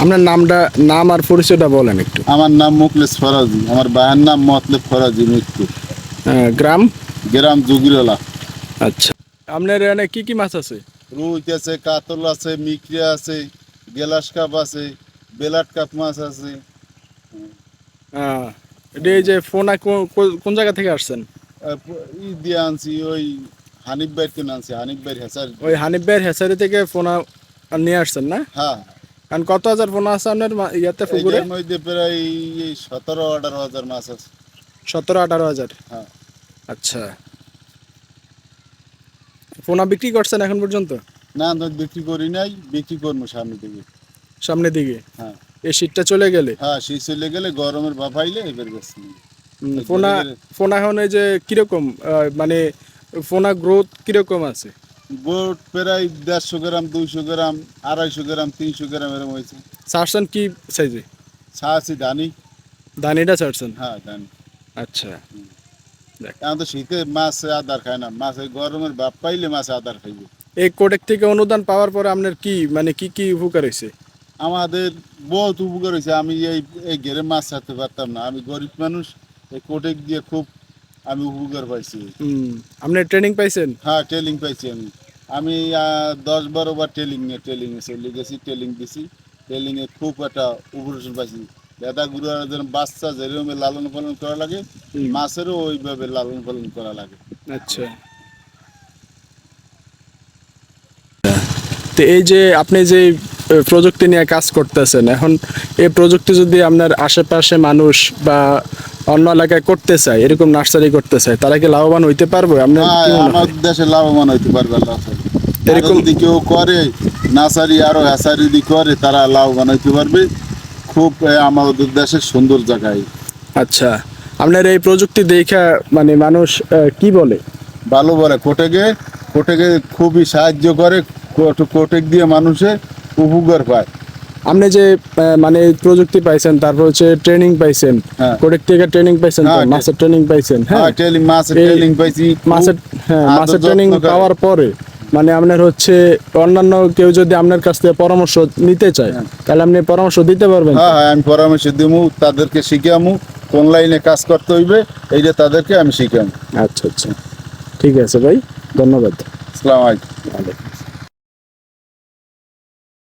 আপনার নামটা নাম আর পরিচয়টা বলেন একটু। আমার নাম মুকলেশ ফরাজি আমার ভাইয়ের নাম মতলেব ফরাজি মৃত্যু। আহ, গ্রাম? গ্রাম জুগিরলা। আচ্ছা। আপনার এখানে কি কি মাছ আছে? রুই আছে কাতল আছে মিকড়ে আছে গেলাস কাপ আছে বেলাট কাপ মাছ আছে। আহ, এটা এই যে ফোনা কোন জায়গা থেকে আসছেন? ই দিয়ে আনছি ওই হানিফ বাইর কিনে আনছি হানিফ বাইর হেসার ওই হানিফ ভাইয়ের হেসারি থেকে ফোনা নিয়ে আসছেন না? হ্যাঁ। কারণ কত হাজার ফোনা আছে আপনার ইয়াতে পুকুরে? মধ্যে প্রায় সতেরো আঠারো হাজার মাছ আছে। সতেরো আঠারো হাজার? হ্যাঁ। আচ্ছা। ফোনা বিক্রি করছেন এখন পর্যন্ত? না বিক্রি করি নাই বিক্রি করব সামনে থেকে সামনের দিকে? হ্যাঁ। এই শীতটা চলে গেলে? হ্যাঁ সেই চলে গেলে গরমের ভাব আইলে এবার হুম, ফোনা ফোনা এখন যে কীরকম মানে ফোনা গ্রোথ কীরকম আছে? বোট প্রায় দেড়শো গ্রাম দুইশো গ্রাম আড়াইশো গ্রাম তিনশো গ্রাম এরকম হয়েছে। ছাড়ছেন কি সাইজে? ছাড়ছি ধানি দানিটা ছাড়ছেন? হ্যাঁ ধানি আচ্ছা। এখন তো শীতে মাছ আদার খায় না মাছ গরমের ভাব পাইলে মাছ আদার খাইবে। এই কোডেক থেকে অনুদান পাওয়ার পরে আপনার কি মানে কি কি উপকার হয়েছে? আমাদের বহুত উপকার হয়েছে আমি এই এই ঘেরে মাছ ছাড়তে পারতাম না। আমি গরিব মানুষ এই কোটেক দিয়ে খুব আমি উপকার পাইছি। আপনি ট্রেনিং পাইছেন? হ্যাঁ ট্রেনিং পাইছি আমি। আমি দশ বারো বার ট্রেলিং ট্রেলিং এ চলে গেছি ট্রেলিং দিছি। ট্রেলিং এ খুব একটা উপরেশন পাইছি। দাদা গুরুরা যেন বাচ্চা যেরকম লালন পালন করা লাগে মাছেরও ওইভাবে লালন পালন করা লাগে। আচ্ছা। তো এই যে আপনি যে প্রযুক্তি নিয়ে কাজ করতেছেন এখন এই প্রযুক্তি যদি আপনার আশেপাশে মানুষ বা অন্য এলাকায় করতে চায় এরকম নার্সারি করতে চায় তারা কি লাভবান হইতে পারবে? আপনার? আমার দেশে লাভবান হইতে পারবে আল্লাহ এরকম- যদি কেউ করে নার্সারি আরও হ্যাসারি যদি করে তারা লাভবান হইতে পারবে। খুব আমাদের দেশের সুন্দর জায়গায়। আচ্ছা আপনার এই প্রযুক্তি দেখা মানে মানুষ কি বলে? ভালো বলে কোটেকে কোটেকে খুবই সাহায্য করে কোট- কোটেক দিয়ে মানুষের উপকার পায়। আপনি যে মানে প্রযুক্তি পাইছেন তারপর হচ্ছে ট্রেনিং পাইছেন হ্যাঁ। কোডেক থেকে ট্রেনিং পাইছেন? হ্যাঁ, মাছের ট্রেনিং পাইছেন হ্যাঁ? হ্যাঁ মাছের এই ট্রেলিং পাইছি মাসের হ্যাঁ মাসের ট্রেনিং পাওয়ার পরে মানে আপনার হচ্ছে অন্যান্য কেউ যদি আপনার কাছ থেকে পরামর্শ নিতে চায় তাহলে আপনি পরামর্শ দিতে পারবেন হ্যাঁ হ্যাঁ আমি পরামর্শ দিমু তাদেরকে শিখামু কোন লাইনে কাজ করতে হইবে এইটা তাদেরকে আমি শিখামু। আচ্ছা আচ্ছা। ঠিক আছে ভাই ধন্যবাদ। আসসালামু আলাইকুম।